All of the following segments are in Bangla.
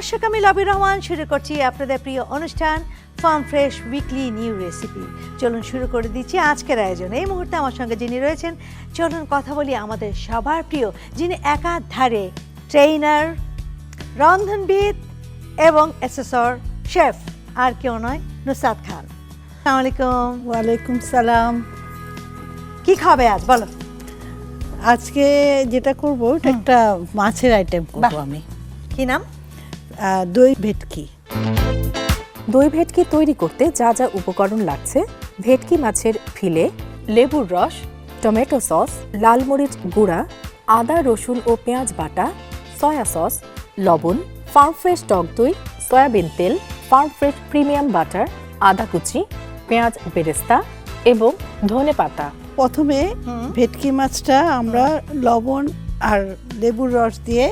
দর্শক আমি লবি রহমান শুরু করছি আপনাদের প্রিয় অনুষ্ঠান farm fresh weekly new recipe. চলুন শুরু করে দিচ্ছি আজকের আয়োজন। এই মুহূর্তে আমার সঙ্গে যিনি রয়েছেন চলুন কথা বলি আমাদের সবার প্রিয় যিনি একাধারে ট্রেইনার রন্ধনবিদ এবং এসেসর শেফ আর কেউ নয় নুসাদ খান। আলাইকুম। ওয়ালাইকুম সালাম। কি খাবে আজ? বলো। আজকে যেটা করব এটা একটা মাছের আইটেম করব। আমি। কি নাম? দই ভেটকি দই ভেটকি তৈরি করতে যা যা উপকরণ লাগছে ভেটকি মাছের ফিলে লেবুর রস টমেটো সস লাল মরিচ গুঁড়া আদা রসুন ও পেঁয়াজ বাটা সয়া সস লবণ ফার্ম ফ্রেশ টক দই সয়াবিন তেল ফার্ম ফ্রেশ প্রিমিয়াম বাটার আদা কুচি পেঁয়াজ বেরেস্তা এবং ধনে পাতা প্রথমে ভেটকি মাছটা আমরা লবণ আর লেবুর রস দিয়ে.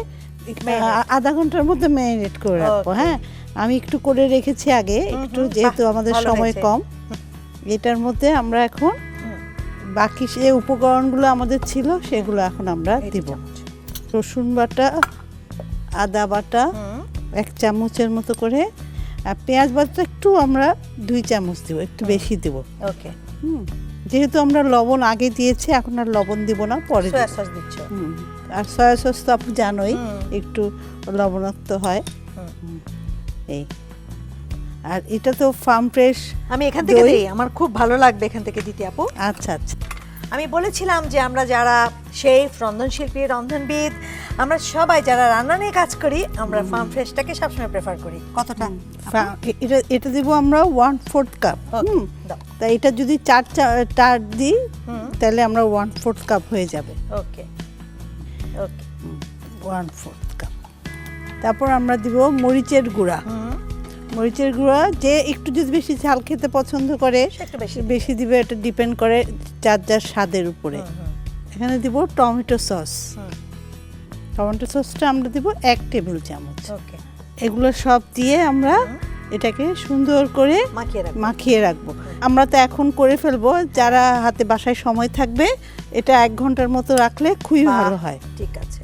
আধা ঘণ্টার মধ্যে ম্যারিনেট করে রাখব হ্যাঁ? আমি একটু করে রেখেছি আগে একটু যেহেতু আমাদের সময় কম এটার মধ্যে আমরা এখন বাকি যে উপকরণগুলো আমাদের ছিল সেগুলো এখন আমরা দিব। রসুন বাটা আদা বাটা এক চামচের মতো করে আর পেঁয়াজ বাটা একটু আমরা দুই চামচ দিব একটু বেশি দিব। ওকে হুম। যেহেতু আমরা লবণ আগে দিয়েছি এখন আর লবণ দিব না পরে দিচ্ছ। হুম। আর সয়া সস তো আপনি জানোই একটু লবণাক্ত হয়। এই। আর এটা তো ফার্ম ফ্রেশ আমি এখান থেকে দই? আমার খুব ভালো লাগবে এখান থেকে দিতে আপু। আচ্ছা আচ্ছা। আমি বলেছিলাম যে আমরা যারা শেফ রন্ধনশিল্পী রন্ধনবিদ আমরা সবাই যারা রান্না নিয়ে কাজ করি আমরা ফার্ম ফ্রেশটাকে সবসময় প্রেফার করি। কতটা? এটা এটা দিব আমরা ওয়ান ফোর্থ কাপ হুম। তা এটা যদি চার চা- চার দিই হুম। তাহলে আমরা ওয়ান ফোর্থ কাপ হয়ে যাবে। ওকে ওয়ান ফোর্থ কাপ তারপর আমরা দিব মরিচের গুঁড়া। মরিচের গুঁড়া যে একটু যদি বেশি ঝাল খেতে পছন্দ করে বেশি দিবে। এটা ডিপেন্ড করে যার যার স্বাদের উপরে। এখানে দিব টমেটো সস। টমেটো সসটা আমরা দিব এক টেবিল চামচ। এগুলো সব দিয়ে আমরা এটাকে সুন্দর করে মাখিয়ে রাখব। মাখিয়ে রাখব। আমরা তো এখন করে ফেলব যারা হাতে বাসায় সময় থাকবে এটা এক ঘণ্টার মতো রাখলে খুবই ভালো হয়। ঠিক আছে।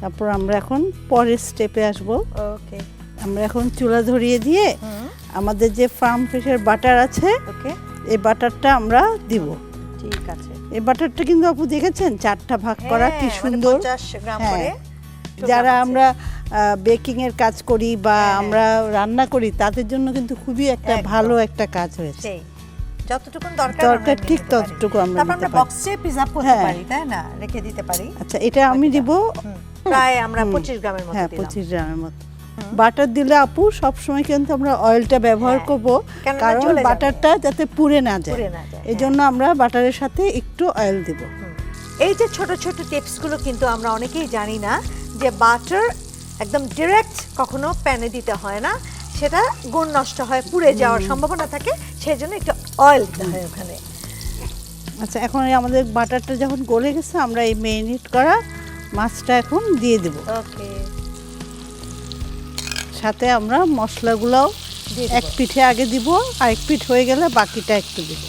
তারপর আমরা এখন পরের স্টেপে আসব। ওকে আমরা এখন চুলা ধরিয়ে দিয়ে আমাদের যে ফার্ম ফ্রেশের বাটার আছে ওকে এই বাটারটা আমরা দিব। ঠিক আছে। এই বাটারটা কিন্তু আপু দেখেছেন? চারটা ভাগ করা কি হ্যাঁ, মানে সুন্দর। গ্রাম হ্যাঁ। করে যারা আমরা বেকিং এর কাজ করি বা হ্যাঁ, আমরা রান্না করি তাদের জন্য কিন্তু খুবই একটা ভালো একটা কাজ হয়েছে। যতটুকু দরকার দরকার ঠিক ততটুকু আমরা আমরা বক্সে প্রিজার্ভ করতে হ্যাঁ। পারি তাই না? রেখে দিতে পারি। আচ্ছা এটা আমি দিব। প্রায় আমরা হুম। পঁচিশ গ্রামের মতো হ্যাঁ দিলাম। পঁচিশ গ্রামের মতো। বাটার দিলে আপু সবসময় কিন্তু আমরা অয়েলটা ব্যবহার হ্যাঁ, করব। কারণ বাটারটা যাতে পুড়ে না যায়। পুড়ে না যায়, এই জন্য আমরা বাটারের সাথে একটু অয়েল দিব। এই যে ছোট ছোট টিপসগুলো কিন্তু আমরা অনেকেই জানি না। যে বাটার একদম ডিরেক্ট কখনো প্যানে দিতে হয় না সেটা গুণ নষ্ট হয় পুড়ে যাওয়ার সম্ভাবনা থাকে সেই জন্য একটু অয়েল দিতে হয় ওখানে। আচ্ছা এখন আমাদের বাটারটা যখন গলে গেছে আমরা এই মেরিনেট করা মাছটা এখন দিয়ে দেব। ওকে সাথে আমরা মশলাগুলোও এক পিঠে আগে দিব আর এক পিঠ হয়ে গেলে বাকিটা একটু দিব।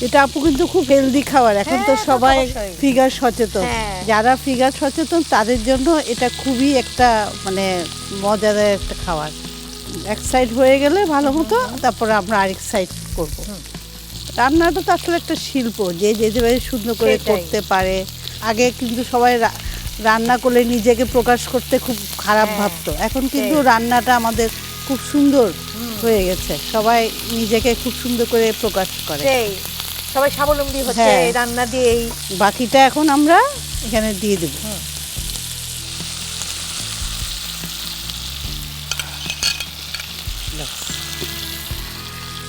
এটা আপু কিন্তু খুব হেলদি খাবার। এখন তো হ্যাঁ, সবাই ফিগার সচেতন। হ্যাঁ। যারা ফিগার সচেতন তাদের জন্য এটা খুবই একটা মানে মজাদার একটা খাবার। এক সাইড হয়ে গেলে ভালো মতো তারপরে আমরা আরেক সাইড করব। রান্নাটা তো আসলে একটা শিল্প যে যে যেভাবে সুন্দর করে করতে পারে। আগে কিন্তু সবাই রান্না করলে নিজেকে প্রকাশ করতে খুব খারাপ হ্যাঁ, ভাবতো। এখন কিন্তু রান্নাটা আমাদের খুব সুন্দর হয়ে গেছে। সবাই নিজেকে খুব সুন্দর করে প্রকাশ করে। সবাই স্বাবলম্বী হচ্ছে হ্যাঁ। এই রান্না দিয়েই। বাকিটা এখন আমরা এখানে দিয়ে দেব।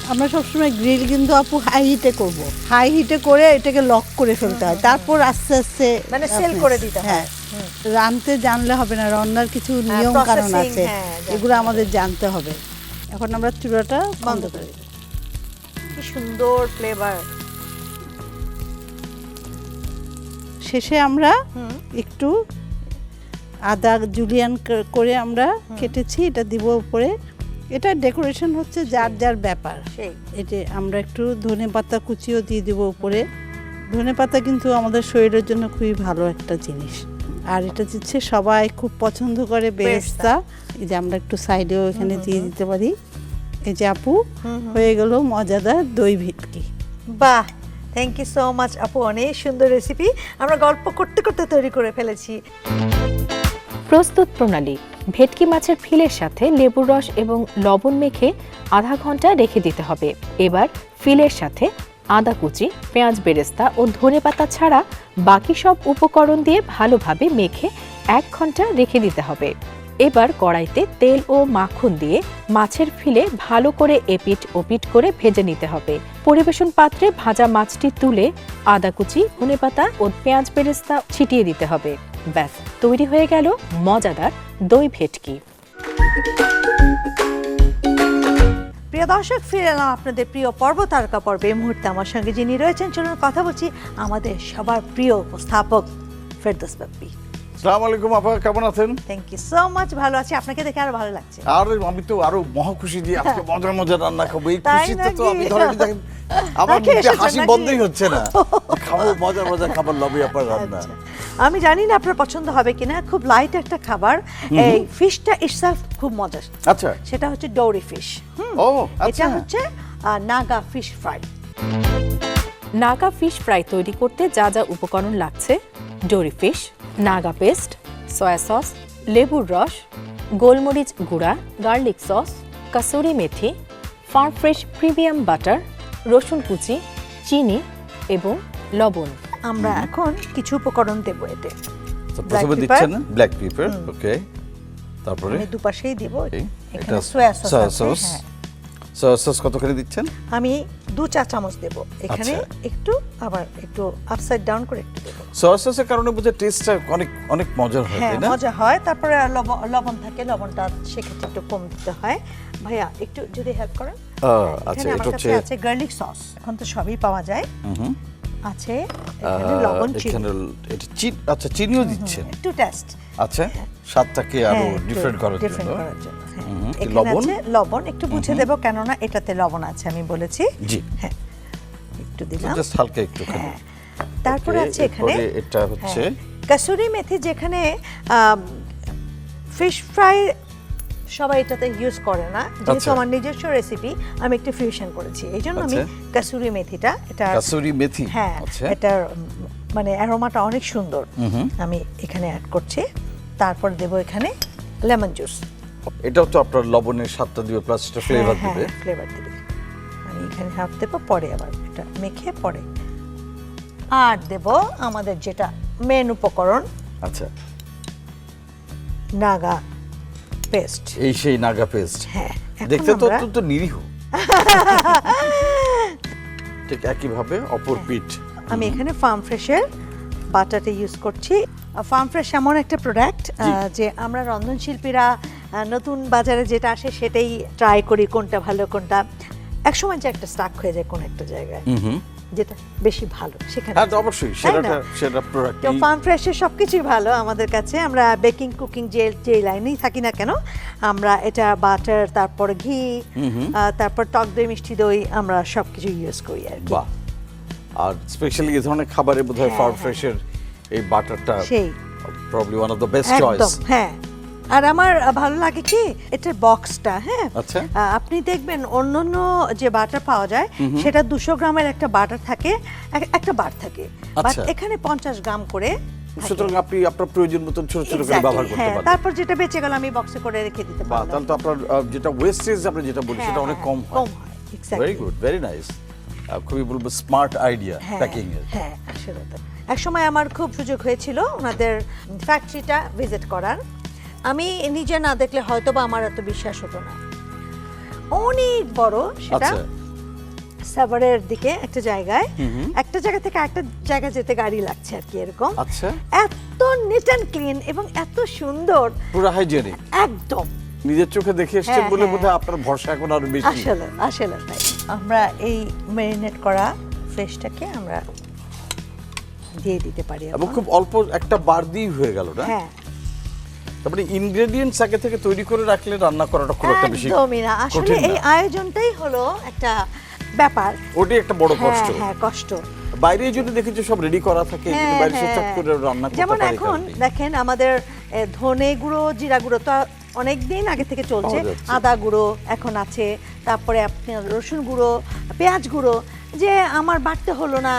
আমরা সবসময় গ্রিল কিন্তু আপু হাই হিটে করব। হাই হিটে করে এটাকে লক করে ফেলতে হয়। তারপর আস্তে আস্তে মানে সেল আপনি- করে দিতে হয়। হ্যাঁ। রানতে জানলে হবে না রান্নার কিছু হ্যাঁ, নিয়ম কারণ processing, আছে। হ্যাঁ, জানতে এগুলো হবে। আমাদের জানতে হবে। এখন আমরা চুলাটা বন্ধ করে দিই। কি সুন্দর ফ্লেভার শেষে আমরা একটু আদা জুলিয়ান করে আমরা কেটেছি এটা দিব উপরে। এটা ডেকোরেশন হচ্ছে যার যার ব্যাপার। এতে আমরা একটু ধনে পাতা কুচিও দিয়ে দেবো উপরে। ধনে পাতা কিন্তু আমাদের শরীরের জন্য খুবই ভালো একটা জিনিস। আর এটা দিচ্ছে সবাই খুব পছন্দ করে বেরেস্তা। এই যে আমরা একটু সাইডেও এখানে দিয়ে দিতে পারি। এই যে আপু হয়ে গেল মজাদার দই ভেটকি। বাহ! থ্যাংক ইউ সো মাচ আপু অনেক সুন্দর রেসিপি আমরা গল্প করতে করতে তৈরি করে ফেলেছি। প্রস্তুত প্রণালী, ভেটকি মাছের ফিলের সাথে লেবুর রস এবং লবণ মেখে আধা ঘণ্টা রেখে দিতে হবে। এবার ফিলের সাথে আদা কুচি, পেঁয়াজ বেরেস্তা ও ধনেপাতা ছাড়া বাকি সব উপকরণ দিয়ে ভালোভাবে মেখে এক ঘণ্টা রেখে দিতে হবে। এবার কড়াইতে তেল ও মাখন দিয়ে মাছের ফিলে ভালো করে এপিট ওপিট করে ভেজে নিতে হবে। পরিবেশন পাত্রে ভাজা মাছটি তুলে আদা কুচি ধনেপাতা ও পেঁয়াজ বেরেস্তা ছিটিয়ে দিতে হবে। ব্যাস, তৈরি হয়ে গেল মজাদার দই ভেটকি। প্রিয় দর্শক, ফিরে এলাম আপনাদের প্রিয় পর্ব তারকা পর্বে। এই মুহূর্তে আমার সঙ্গে যিনি রয়েছেন, চলুন কথা বলছি আমাদের সবার প্রিয় উপস্থাপক, ফেরদোস বাপ্পি। সালাম আলাইকুম আপা কেমন আছেন? থ্যাংক ইউ সো মাচ ভালো আছি। আপনাকে দেখে আরও ভালো লাগছে। আর আমি তো আরও মহা খুশি যে আজকে মজার মজার রান্না খাব। এই খুশিতে তো আমি ধরেন দেখেন আমার মুখে হাসি বন্ধই হচ্ছে না। খাব মজার মজার খাবার লবি আপার রান্না। আচ্ছা। আমি জানি না আপনার পছন্দ হবে কিনা খুব লাইট একটা খাবার। এই ফিশটা ইটসেলফ খুব মজার। আচ্ছা। সেটা হচ্ছে ডৌরি ফিশ ও এটা আচ্ছা। হচ্ছে আহ, Naga fish fry Naga fish fry তৈরি করতে যা যা উপকরণ লাগছে dory fish Naga paste soya sauce লেবুর রস গোলমরিচ গুঁড়া garlic sauce kasuri methi farm fresh premium butter রসুন কুচি চিনি এবং লবণ। আমরা এখন কিছু উপকরণ দেবো এতে। প্রথমে দিচ্ছেন ব্ল্যাক পেপার ওকে তারপরে? দুপাশেই দিব। এটা সোয়া সস সয়া সস কতখানি দিচ্ছেন? আমি দু চা চামচ দেব। এখানে আচ্ছা। একটু আবার একটু আপসাইড ডাউন করে একটু দেব। সয়া সসের কারণে বুঝে টেস্টটা অনেক অনেক মজার হয় হ্যাঁ না? মজা হয়। তারপরে লবণ থাকে লবণটা সেক্ষেত্রে একটু কম দিতে হয়। ভাইয়া একটু যদি হেল্প করেন। আচ্ছা এটা হচ্ছে গার্লিক সস এখন তো সবই পাওয়া যায়। হুম। আছে এখানে লবণ চিনি। এটা চিনি আচ্ছা চিনিও দিচ্ছেন? একটু টেস্ট আচ্ছা স্বাদটাকে আরও ডিফারেন্ট করার জন্য। হ্যাঁ। লবণ? লবণ একটু বুঝে দেব কেননা এটাতে লবণ আছে আমি বলেছি। জি। হ্যাঁ একটু দিলাম। জাস্ট হালকা একটুখানি। হ্যাঁ তারপরে আছে এখানে এটা হচ্ছে? হ্যাঁ, কাসুরি মেথি যেখানে ফিশ ফ্রাই সবাই এটাতে ইউজ করে না। যেহেতু আচ্ছা। আমার নিজস্ব রেসিপি আমি একটু ফিউশন করেছি। এই জন্য আমি আচ্ছা। কাসুরি মেথিটা এটা কাসুরি মেথি? হ্যাঁ এটা মানে অ্যারোমাটা অনেক সুন্দর। আমি এখানে অ্যাড করছি। তারপর দেব এখানে লেমন জুস এটাও তো আপনার লবণের স্বাদটা দিবে প্লাস এটা ফ্লেভার দিবে। ফ্লেভার দিবে। আমি এখানে হাফ দেব পরে আবার এটা মেখে পরে। আর দেব আমাদের যেটা মেন উপকরণ। আচ্ছা। নাগা। পেস্ট। এই সেই নাগা পেস্ট। হ্যাঁ দেখতে তো অত্যন্ত নিরীহ। ঠিক একইভাবে অপর পিঠ। আমি এখানে ফার্ম ফ্রেশের বাটারটা ইউজ করছি। ফার্ম ফ্রেশ এমন একটা প্রোডাক্ট যে আমরা রন্ধন শিল্পীরা নতুন বাজারে যেটা আসে সেটাই ট্রাই করি কোনটা ভালো কোনটা। একসময় যে একটা স্টাক হয়ে যায় কোন একটা জায়গায়। যেটা বেশি ভালো সেখানে হ্যাঁ অবশ্যই সেটা সেটা প্রোডাক্ট তো ফার্ম ফ্রেশের সব কিছুই ভালো আমাদের কাছে। আমরা বেকিং কুকিং যে যে লাইনেই থাকি না কেন আমরা এটা বাটার তারপর ঘি তারপর টক দই মিষ্টি দই আমরা সব কিছু ইউজ করি আর কি। আর স্পেশালি এই ধরনের খাবারে বোধহয় হ্যাঁ, ফার্ম হ্যাঁ। ফ্রেশের এই বাটারটা সেই। Probably one of the best choice হ্যাঁ। আর আমার ভালো লাগে কি? এটার বক্সটা হ্যাঁ? আচ্ছা। আপনি দেখবেন অন্যান্য যে বাটার পাওয়া যায় সেটা দুশো গ্রামের একটা বাটার থাকে একটা বার থাকে। বাট আচ্ছা। এখানে পঞ্চাশ গ্রাম করে সুতরাং আপনি আপনার প্রয়োজন মতন ছোট ছোট করে ব্যবহার করতে হ্যাঁ, পারবেন। তারপর যেটা বেঁচে গেল আমি বক্সে করে রেখে দিতে বাহ তাহলে তো আপনার যেটা ওয়েস্টেজ আপনি যেটা বলি সেটা অনেক কম হয় হয়। ভেরি গুড ভেরি নাইস খুবই বলব স্মার্ট আইডিয়া হ্যাঁ, প্যাকিং এর। হ্যাঁ আসলে এক সময় আমার খুব সুযোগ হয়েছিল ওনাদের ফ্যাক্টরিটা ভিজিট করার। আমি নিজে না দেখলে হয়তো বা আমার এত বিশ্বাস হতো না। অনেক বড় সেটা আচ্ছা। সাভারের দিকে একটা জায়গায়। একটা জায়গা থেকে একটা জায়গা যেতে গাড়ি লাগছে আর কি এরকম। আচ্ছা। এত নিট অ্যান্ড ক্লিন এবং এত সুন্দর। পুরো হাইজেনিক একদম। নিজের চোখে দেখে এসেছেন হ্যাঁ, বলে হ্যাঁ। বোধহয় আপনার ভরসা এখন আরও বেশি। আসলে আসলে তাই। আমরা এই ম্যারিনেট করা ফ্রেশটাকে আমরা দিয়ে দিতে পারি এবং খুব অল্প একটা বার দিয়েই হয়ে গেল না? হ্যাঁ। তারপরে ইনগ্রেডিয়েন্টস আগে থেকে তৈরি করে রাখলে রান্না করাটা খুব একটা বেশি একদমই না। আসলে এই আয়োজনটাই হলো একটা ব্যাপার। ওটাই একটা বড় হ্যাঁ কষ্ট। হ্যাঁ কষ্ট। বাইরে যদি দেখেছি সব রেডি করা থাকে কিন্তু হ্যাঁ, বাইরে হ্যাঁ। চট করে রান্না করতে যেমন এখন দেখেন আমাদের ধনে গুঁড়ো জিরা গুঁড়ো তো অনেক দিন আগে থেকে চলছে। আদা গুঁড়ো এখন আছে। তারপরে আপনার রসুন গুঁড়ো পেঁয়াজ গুঁড়ো যে আমার বাটতে হলো না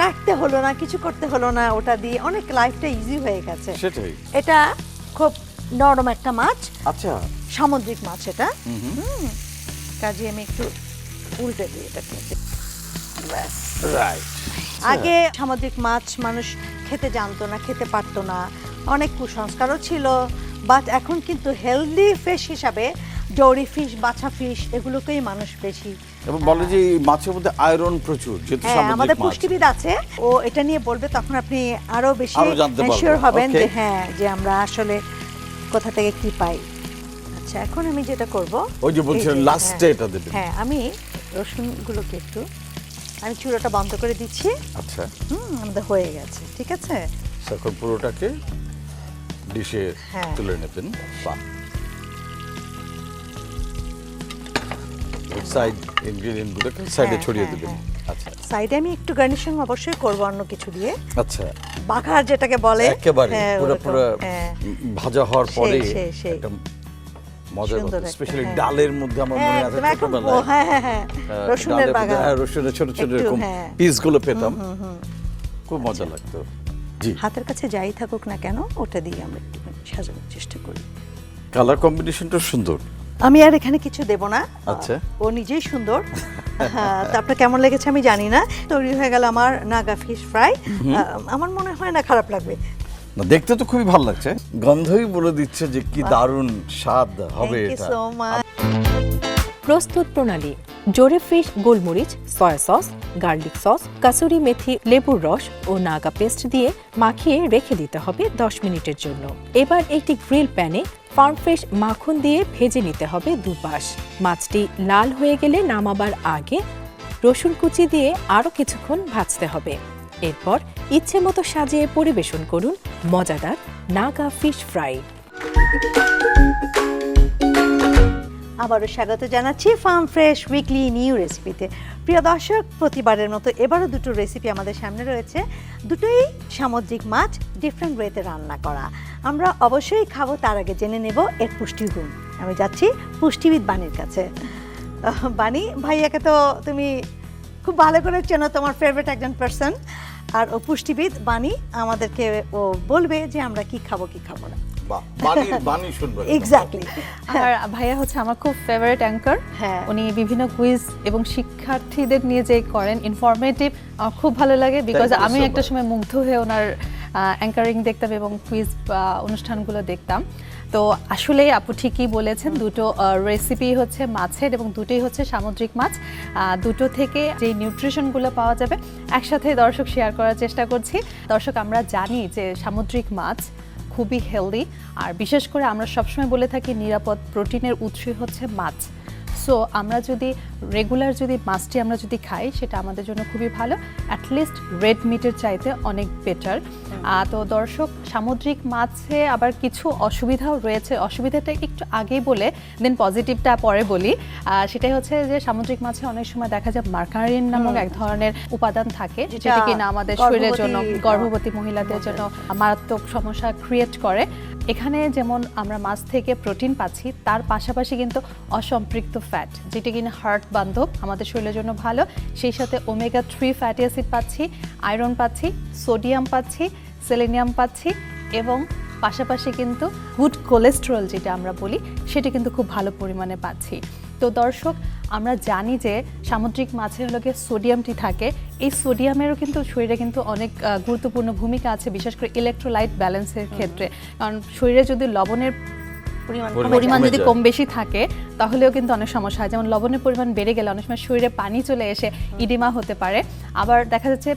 কাটতে হলো না কিছু করতে হলো না ওটা দিয়ে অনেক লাইফটা ইজি হয়ে গেছে। সেটাই। এটা খুব নরম একটা মাছ। আচ্ছা। সামুদ্রিক মাছ এটা। কাজে আমি একটু উল্টে দিই এটাকে। রাইট। আগে সামুদ্রিক মাছ মানুষ খেতে জানতো না খেতে পারতো না। অনেক কুসংস্কারও ছিল। বাট এখন কিন্তু হেলদি ফিশ হিসাবে ডৌরি ফিশ বাছা ফিশ এগুলোকেই মানুষ বেশি এবং বলে যে মাছের মধ্যে আয়রন প্রচুর যেহেতু হ্যাঁ সামুদ্রিক আমাদের পুষ্টিবিদ আছে ও এটা নিয়ে বলবে তখন আপনি আরও বেশি। শিওর হবেন যে হ্যাঁ যে আমরা আসলে কোথা থেকে কি পাই। আচ্ছা এখন আমি যেটা করব ওই যে বলছিলেন লাস্টে হ্যাঁ, এটা দেবেন। হ্যাঁ আমি রসুনগুলোকে একটু আমি চুলোটা বন্ধ করে দিচ্ছি। আচ্ছা। হুম আমাদের হয়ে গেছে ঠিক আছে? এখন পুরোটাকে ডিশে হ্যাঁ। তুলে নেবেন। বাহ। সাইড ইনগ্রেডিয়েন্ট গুলোকে সাইডে হ্যাঁ, ছড়িয়ে হ্যাঁ, দেবেন। আচ্ছা। সাইডে আমি একটু গার্নিশিং অবশ্যই করব অন্য কিছু দিয়ে। আচ্ছা। বাঘার যেটাকে বলে। একেবারে হ্যাঁ, পুরো পুরো হ্যাঁ। ভাজা হওয়ার পরে। একটা মজার স্পেশালি হ্যাঁ। ডালের মধ্যে আমার হ্যাঁ, মনে আছে একদম ছোটবেলায়। হ্যাঁ হ্যাঁ হ্যাঁ। রসুনের বাগান। হ্যাঁ, রসুনের ছোট ছোট এরকম হ্যাঁ। পিসগুলো পেতাম। খুব মজা লাগতো। জি। হাতের কাছে যাই থাকুক না কেন ওটা দিয়ে আমরা একটু সাজানোর চেষ্টা করি। কালার কম্বিনেশনটা সুন্দর। আমি আর এখানে কিছু দেব না। আচ্ছা। ও নিজেই সুন্দর। হ্যাঁ, তা আপনার কেমন লেগেছে আমি জানি না। তৈরি হয়ে গেল আমার নাগা ফিশ ফ্রাই আমার মনে হয় না খারাপ লাগবে। না দেখতে তো খুবই ভালো লাগছে। গন্ধই বলে দিচ্ছে যে কি দারুণ স্বাদ হবে এটা। প্রস্তুত প্রণালী জোরে ফিশ গোলমরিচ soya sauce garlic sauce kasuri methi লেবুর রস ও নাগা পেস্ট দিয়ে মাখিয়ে রেখে দিতে হবে 10 মিনিটের জন্য। এবার একটি গ্রিল প্যানে ফার্ম ফ্রেশ মাখন দিয়ে ভেজে নিতে হবে দুপাশ। মাছটি লাল হয়ে গেলে নামাবার আগে রসুন কুচি দিয়ে আরও কিছুক্ষণ ভাজতে হবে। এরপর ইচ্ছে মতো সাজিয়ে পরিবেশন করুন মজাদার নাগা ফিশ ফ্রাই। আবারও স্বাগত জানাচ্ছি ফার্ম ফ্রেশ উইকলি নিউ রেসিপিতে প্রিয় দর্শক, প্রতিবারের মতো এবারও দুটো রেসিপি আমাদের সামনে রয়েছে। দুটোই সামুদ্রিক মাছ ডিফারেন্ট ওয়েতে রান্না করা। আমরা অবশ্যই খাব, তার আগে জেনে নেব এর পুষ্টিগুণ আমি যাচ্ছি পুষ্টিবিদ বাণীর কাছে। বাণী, ভাইয়াকে তো তুমি খুব ভালো করে চেনো, তোমার ফেভারিট একজন পার্সন আর ও পুষ্টিবিদ বাণী, আমাদেরকে ও বলবে যে আমরা কি খাব কি খাব না। বাহ বাণী বাণী শুনবেন এক্স্যাক্টলি আর ভাইয়া হচ্ছে আমার খুব ফেভারিট অ্যাঙ্কার হ্যাঁ। উনি বিভিন্ন কুইজ এবং শিক্ষার্থীদের নিয়ে যে করেন ইনফরমেটিভ আমার খুব ভালো লাগে বিকজ আমি একটা সময় মুগ্ধ হয়ে ওনার অ্যাঙ্কারিং দেখতাম এবং কুইজ অনুষ্ঠানগুলো দেখতাম। তো আসলেই আপু ঠিকই বলেছেন দুটো রেসিপি হচ্ছে মাছের এবং দুটোই হচ্ছে সামুদ্রিক মাছ। আহ, দুটো থেকে যে নিউট্রিশনগুলো পাওয়া যাবে একসাথে দর্শক শেয়ার করার চেষ্টা করছি। দর্শক আমরা জানি যে সামুদ্রিক মাছ খুবই হেলদি আর বিশেষ করে আমরা সবসময় বলে থাকি নিরাপদ প্রোটিনের উৎস হচ্ছে মাছ। সো আমরা যদি রেগুলার যদি মাছটি আমরা যদি খাই সেটা আমাদের জন্য খুবই ভালো। অ্যাটলিস্ট রেড মিটের চাইতে অনেক বেটার তো দর্শক সামুদ্রিক মাছে আবার কিছু অসুবিধাও রয়েছে। অসুবিধাটা একটু আগেই বলে দেন পজিটিভটা পরে বলি। সেটাই হচ্ছে যে সামুদ্রিক মাছে অনেক সময় দেখা যায় মার্কারিন নামক এক ধরনের উপাদান থাকে যেটা কিনা আমাদের শরীরের জন্য গর্ভবতী মহিলাদের জন্য মারাত্মক সমস্যা ক্রিয়েট করে। এখানে যেমন আমরা মাছ থেকে প্রোটিন পাচ্ছি, তার পাশাপাশি কিন্তু অসম্পৃক্ত ফ্যাট যেটি কিনা হার্ট বান্ধব, আমাদের শরীরের জন্য ভালো। সেই সাথে ওমেগা থ্রি ফ্যাটি অ্যাসিড পাচ্ছি আয়রন পাচ্ছি সোডিয়াম পাচ্ছি সেলেনিয়াম পাচ্ছি এবং পাশাপাশি কিন্তু গুড কোলেস্ট্রল যেটা আমরা বলি, সেটি কিন্তু খুব ভালো পরিমাণে পাচ্ছি। তো দর্শক আমরা জানি যে সামুদ্রিক মাছে হলো গিয়ে সোডিয়ামটি থাকে। এই সোডিয়ামেরও কিন্তু শরীরে কিন্তু অনেক গুরুত্বপূর্ণ ভূমিকা আছে বিশেষ করে ইলেকট্রোলাইট ব্যালেন্সের ক্ষেত্রে। কারণ শরীরে যদি লবণের পরিমাণ যদি কম বেশি থাকে তাহলেও কিন্তু অনেক সমস্যা হয়। যেমন লবণের পরিমাণ বেড়ে গেলে অনেক সময় শরীরে পানি চলে এসে ইডিমা হতে পারে। আবার দেখা যাচ্ছে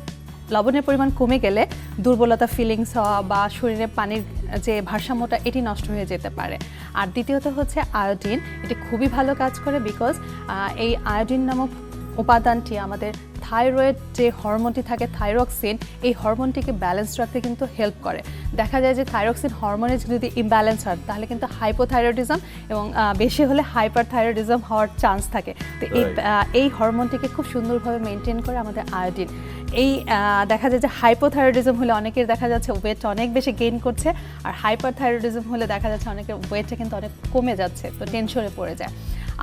লবণের পরিমাণ কমে গেলে দুর্বলতা ফিলিংস হওয়া বা শরীরে পানির যে ভারসাম্যটা এটি নষ্ট হয়ে যেতে পারে। আর দ্বিতীয়ত হচ্ছে আয়োডিন। এটি খুবই ভালো কাজ করে বিকজ এই আয়োডিন নামক উপাদানটি আমাদের থাইরয়েড যে হরমোনটি থাকে থাইরক্সিন এই হরমোনটিকে ব্যালেন্স রাখতে কিন্তু হেল্প করে। দেখা যায় যে থাইরক্সিন হরমোনের যদি ইমব্যালেন্স হয় তাহলে কিন্তু হাইপোথাইরয়েডিজম এবং বেশি হলে হাইপার থাইরয়েডিজম হওয়ার চান্স থাকে। তো এই এই হরমোনটিকে খুব সুন্দরভাবে মেনটেন করে আমাদের আয়োডিন এই দেখা যায় যে হাইপোথাইরয়েডিজম হলে অনেকের দেখা যাচ্ছে ওয়েট অনেক বেশি গেইন করছে আর হাইপার থাইরয়েডিজম হলে দেখা যাচ্ছে অনেকের ওয়েটটা কিন্তু অনেক কমে যাচ্ছে তো টেনশনে পড়ে যায়।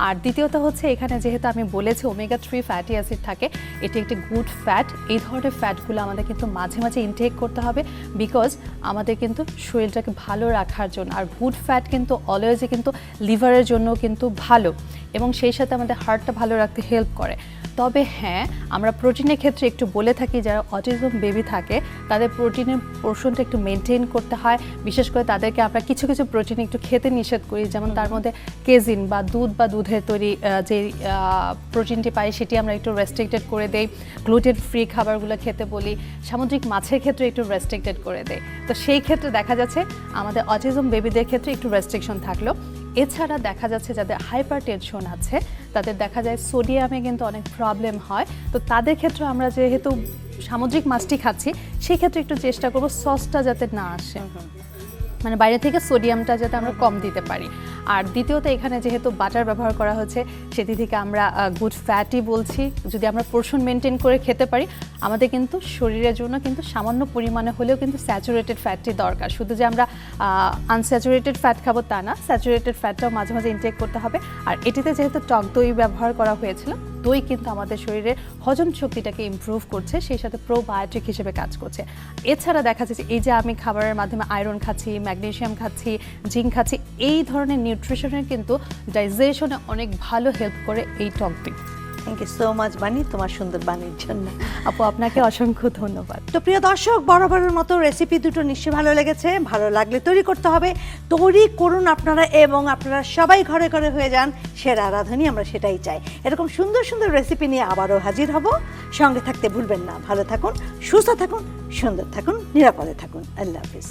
আর দ্বিতীয়ত হচ্ছে এখানে যেহেতু আমি বলেছি ওমেগা থ্রি ফ্যাটি অ্যাসিড থাকে, এটি একটি গুড ফ্যাট এই ধরনের ফ্যাটগুলো আমাদের কিন্তু মাঝে মাঝে ইনটেক করতে হবে বিকজ আমাদের কিন্তু শরীরটাকে ভালো রাখার জন্য, আর গুড ফ্যাট কিন্তু অলওয়েজে কিন্তু লিভারের জন্য কিন্তু ভালো এবং সেই সাথে আমাদের হার্টটা ভালো রাখতে হেল্প করে। তবে হ্যাঁ আমরা প্রোটিনের ক্ষেত্রে একটু বলে থাকি, যারা অটিজম বেবি থাকে, তাদের প্রোটিনের পোর্শনটা একটু মেনটেন করতে হয়। বিশেষ করে তাদেরকে আমরা কিছু কিছু প্রোটিন একটু খেতে নিষেধ করি, যেমন তার মধ্যে কেজিন বা দুধ বা দুধের তৈরি যে প্রোটিনটি পাই, সেটি আমরা একটু রেস্ট্রিক্টেড করে দেই। গ্লুটেন ফ্রি খাবারগুলো খেতে বলি, সামুদ্রিক মাছের ক্ষেত্রে একটু রেস্ট্রিক্টেড করে দেই। তো সেই ক্ষেত্রে দেখা যাচ্ছে, আমাদের অটিজম বেবিদের ক্ষেত্রে একটু রেস্ট্রিকশন থাকল। এছাড়া দেখা যাচ্ছে যাদের হাইপার টেনশন আছে, তাদের দেখা যায় সোডিয়ামে কিন্তু অনেক প্রবলেম হয়। তো তাদের ক্ষেত্রে আমরা যেহেতু সামুদ্রিক মাছটি খাচ্ছি, সেক্ষেত্রে একটু চেষ্টা করব সসটা যাতে না আসে। মানে বাইরে থেকে সোডিয়ামটা যাতে আমরা কম দিতে পারি। আর দ্বিতীয়ত এখানে যেহেতু বাটার ব্যবহার করা হচ্ছে সেটি থেকে আমরা গুড ফ্যাটই বলছি। যদি আমরা পোর্শন মেনটেন করে খেতে পারি, আমাদের কিন্তু শরীরের জন্য কিন্তু সামান্য পরিমাণে হলেও কিন্তু স্যাচুরেটেড ফ্যাটটি দরকার। শুধু যে আমরা আনস্যাচুরেটেড ফ্যাট খাব তা না স্যাচুরেটেড ফ্যাটটাও মাঝে মাঝে ইনটেক করতে হবে। আর এটিতে যেহেতু টক দই ব্যবহার করা হয়েছিল দই কিন্তু আমাদের শরীরে হজম শক্তিটাকে ইম্প্রুভ করছে, সেই সাথে প্রোবায়োটিক হিসেবে কাজ করছে। এছাড়া দেখা যাচ্ছে এই যে আমি খাবারের মাধ্যমে আয়রন খাচ্ছি ম্যাগনেশিয়াম খাচ্ছি জিঙ্ক খাচ্ছি, এই ধরনের নিউট্রিশনের কিন্তু ডাইজেশনে অনেক ভালো হেল্প করে এই টক thank you so much Bani তোমার সুন্দর বাণীর জন্য। আপু আপনাকে অসংখ্য ধন্যবাদ। তো প্রিয় দর্শক বরাবরের মতো রেসিপি দুটো নিশ্চয়ই ভালো লেগেছে। ভালো লাগলে তৈরি করতে হবে। তৈরি করুন আপনারা এবং আপনারা সবাই ঘরে ঘরে হয়ে যান। সেরা রাঁধুনি আমরা সেটাই চাই। এরকম সুন্দর সুন্দর রেসিপি নিয়ে আবারও হাজির হব। সঙ্গে থাকতে ভুলবেন না। ভালো থাকুন সুস্থ থাকুন সুন্দর থাকুন নিরাপদে থাকুন। আল্লাহ হাফিজ।